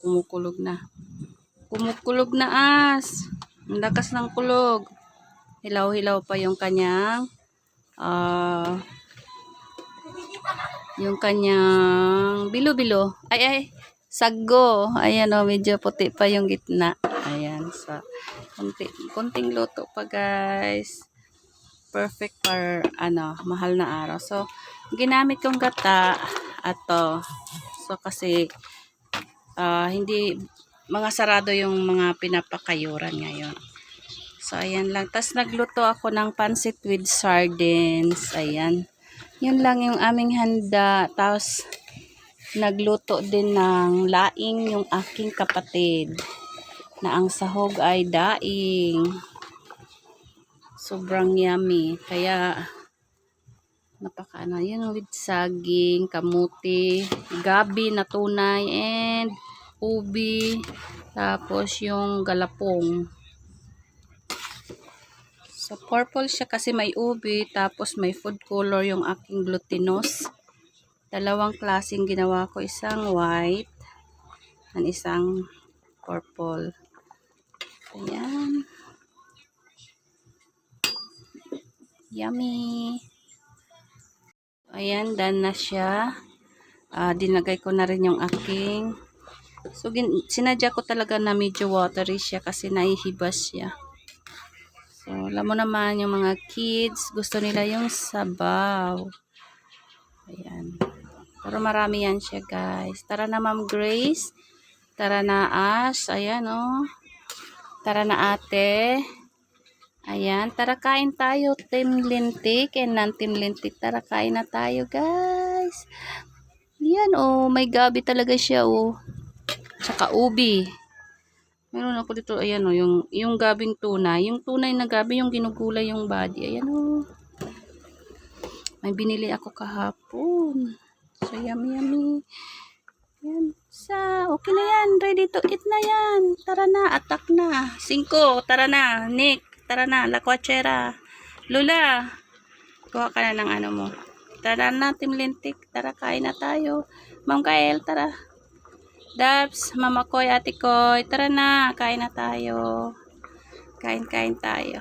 Kumukulog na. Kumukulog na as. Ang lakas ng kulog. Hilaw-hilaw pa yung kanyang ah yung kanyang bilo-bilo. Ay ay sago. Ayan oh, medyo puti pa yung gitna. Ayan, sa konti, konting luto pa guys. Perfect for ano, mahal na araw. So, ginamit kong gata ato. So kasi ah, hindi mga sarado yung mga pinapakayuran ngayon. So, ayan lang. Tapos, nagluto ako ng pansit with sardines. Ayan. Yun lang yung aming handa. Tapos, nagluto din ng laing yung aking kapatid. Na ang sahog ay daing. Sobrang yummy. Kaya, napaka ano, yun with saging, kamuti, gabi na tunay, and ubi, tapos yung galapong. So, purple siya kasi may ubi, tapos may food color yung aking glutinous. Dalawang klaseng ginawa ko, isang white, and isang purple. Ayan. Yummy! Ayan, done na siya. Ah, dinagay ko na rin yung aking So, gin, sinadya ko talaga na medyo watery siya kasi naihibas siya. So, alam mo naman yung mga kids, gusto nila yung sabaw. Ayan. Pero marami yan siya, guys. Tara na, Ma'am Grace. Tara na, Ash. Ayan, oh. Tara na, ate. Ayan. Tara, kain tayo. Team Lintik and non-team Lintik. Tara, kain na tayo, guys. Yan, oh. May gabi talaga siya, oh. Tsaka ubi. Meron ako dito, ayan o, yung, yung gabing tunay. Yung tunay na gabi, yung ginugulay yung body. Ayan o. May binili ako kahapon. So, yummy, yummy. Yan. Sa, okay na yan. Ready to eat na yan. Tara na, attack na. Cinco, tara na. Nick, tara na. La Cuachera. Lula, kuha ka na ng ano mo. Tara na, Team Lintik. Tara, kain na tayo. Ma'am Kael, tara. Dabs, Mama Koy, Ate Koy, tara na, kain na tayo. Kain-kain tayo.